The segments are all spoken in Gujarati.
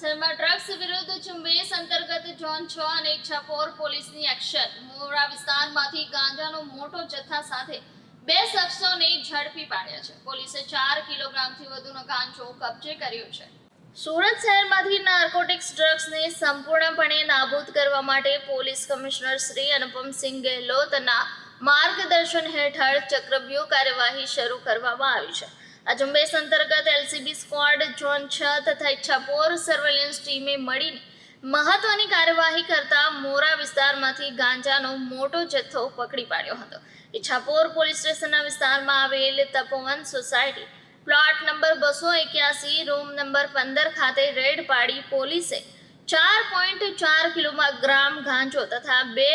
શહેરમાં ડ્રગ્સ વિરુદ્ધ ઝુંબેશ અંતર્ગત ઝોન છ અને ઈચ્છાપોર પોલીસની એક્શન. મોરા વિસ્તારમાંથી ગાંજાનો મોટો જથ્થા સાથે બે શખ્સોને ઝડપી પાડ્યા છે. પોલીસે ચાર કિલોગ્રામથી વધુનો ગાંજો કબજે કર્યો છે. સુરત શહેરમાંથી નાર્કોટિક્સ ડ્રગ્સને સંપૂર્ણપણે નાબૂદ કરવા માટે પોલીસ કમિશનર શ્રી અનુપમસિંહ ગેહલોતના માર્ગદર્શન હેઠળ ચક્રવ્યૂહ કાર્યવાહી શરૂ કરવામાં આવી છે. આ ઝુંબેશ અંતર્ગત એલસીબી સ્ક્વોડ, ઝોન છ તથા ઇચ્છાપોર સર્વેલન્સ ટીમે મળીને મહત્વની કાર્યવાહી કરતા મોરા વિસ્તારમાંથી ગાંજાનો મોટો જથ્થો પકડી પાડ્યો હતો. ઇચ્છાપોર પોલીસ સ્ટેશનના વિસ્તારમાં આવેલ તપોવન સોસાયટી પ્લોટ નંબર બસો એક્યાસી, રૂમ નંબર પંદર ખાતે રેડ પાડી પોલીસે ચાર પોઈન્ટ ચાર કિલોમાં ગ્રામ ગાંજો તથા બે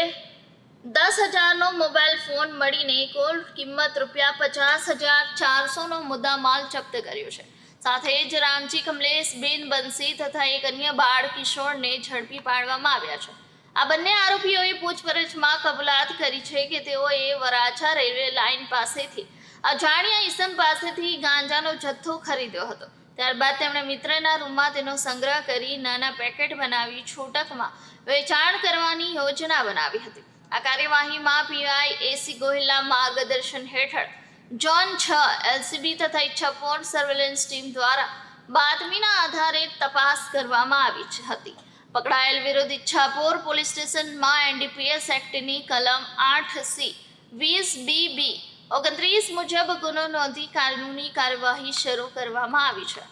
દસ હજારનો મોબાઈલ ફોન મળીને કુલ કિંમત રૂપિયા પચાસ હજાર ચારસોનો મુદ્દામાલ જપ્ત કર્યો છે. સાથે જ રામજી કમલેશ, બિન બંસી તથા એક અન્ય બાળ કિશોરને ઝડપી પાડવામાં આવ્યા છે. આ બંને આરોપીઓએ પૂછપરછમાં કબૂલાત કરી છે કે તેઓએ વરાછા રેલવે લાઇન પાસેથી અજાણ્યા ઈસમ પાસેથી ગાંજાનો જથ્થો ખરીદ્યો હતો. ત્યારબાદ તેમણે મિત્રના રૂમમાં તેનો સંગ્રહ કરી નાના પેકેટ બનાવી છૂટકમાં વેચાણ કરવાની યોજના બનાવી હતી. આ કાર્યવાહીમાં પીઆઈ એસી ગોહિલના માર્ગદર્શન હેઠળ જોન છ એલસીબી તથા ઈચ્છાપોર સર્વેલન્સ ટીમ દ્વારા બાતમીના આધારે તપાસ કરવામાં આવી હતી. પકડાયેલ વિરુદ્ધ ઈચ્છાપોર પોલીસ સ્ટેશનમાં એનડીપીએસ એક્ટની કલમ આઠ સી વીસ બી બી ઓગણત્રીસ મુજબ ગુનો નોંધી કાનૂની કાર્યવાહી શરૂ કરવામાં આવી છે.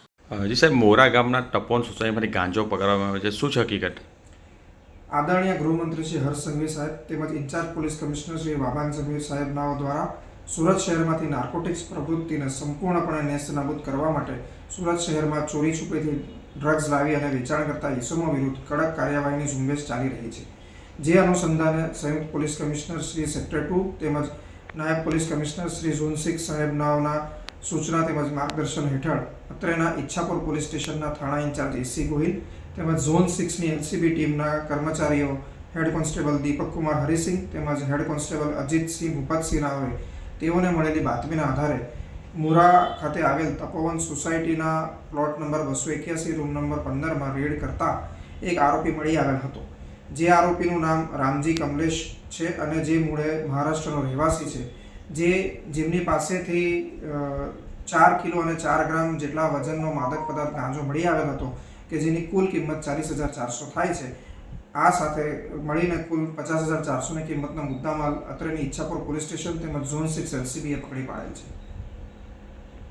જી સાહેબ મોરા ગામના ટપોન સોસાયટીમાંથી ગાંજો પકડવામાં આવે છે. શું છે હકીકત? આદરણીય ગૃહમંત્રી શ્રી હર્ષ સંઘવી સાહેબ તેમજ ઇન્ચાર્જ પોલીસ કમિશનર શ્રી વાબાન સમીર સાહેબનાઓ દ્વારા સુરત શહેરમાંથી નાર્કોટિક્સ પ્રવૃત્તિને સંપૂર્ણપણે નેસ્તનાબૂદ કરવા માટે સુરત શહેરમાં ચોરી છુપેથી ડ્રગ્સ લાવી અને વેચાણ કરતા ઈસમો વિરુદ્ધ કડક કાર્યવાહીની ઝુંબેશ ચાલી રહી છે. જે અનુસંધાને સંયુક્ત police commissioner Shri sector two તેમજ નાયબ police commissioner Shri zone six સાહેબનાઓના સૂચના તેમજ માર્ગદર્શન હેઠળ અત્રેના ઈચ્છાપુર પોલીસ સ્ટેશનના થાણા ઇન્ચાર્જ એસી ગોહિલ તેમજ ઝોન સિક્સની એલસીબી ટીમના કર્મચારીઓ હેડ કોન્સ્ટેબલ દીપક કુમાર હરિસિંહ તેમજ હેડ કોન્સ્ટેબલ અજીતસિંહ ભૂપતસિંહ નાઓએ તેઓને મળેલી બાતમીના આધારે મુરા ખાતે આવેલ તપોવન સોસાયટીના પ્લોટ નંબર બસો એક્યાસી, રૂમ નંબર પંદરમાં રેડ કરતા એક આરોપી મળી આવેલ હતો. જે આરોપીનું નામ રામજી કમલેશ છે અને જે મૂળે મહારાષ્ટ્રનો રહેવાસી છે. જે જેમની પાસેથી ચાર કિલો અને ચાર ગ્રામ જેટલા વજનનો માદક પદાર્થ ગાંજો મળી આવેલ હતો કે જેની કુલ કિંમત ચાલીસ હજાર ચારસો થાય છે. આ સાથે મળીને કુલ પચાસ હજાર ચારસોની કિંમતના મુદ્દામાલ અત્રેની ઈચ્છાપુર પોલીસ સ્ટેશન તેમજ ઝોન સિક્સ એલસીબીએ પકડી પાડેલ છે.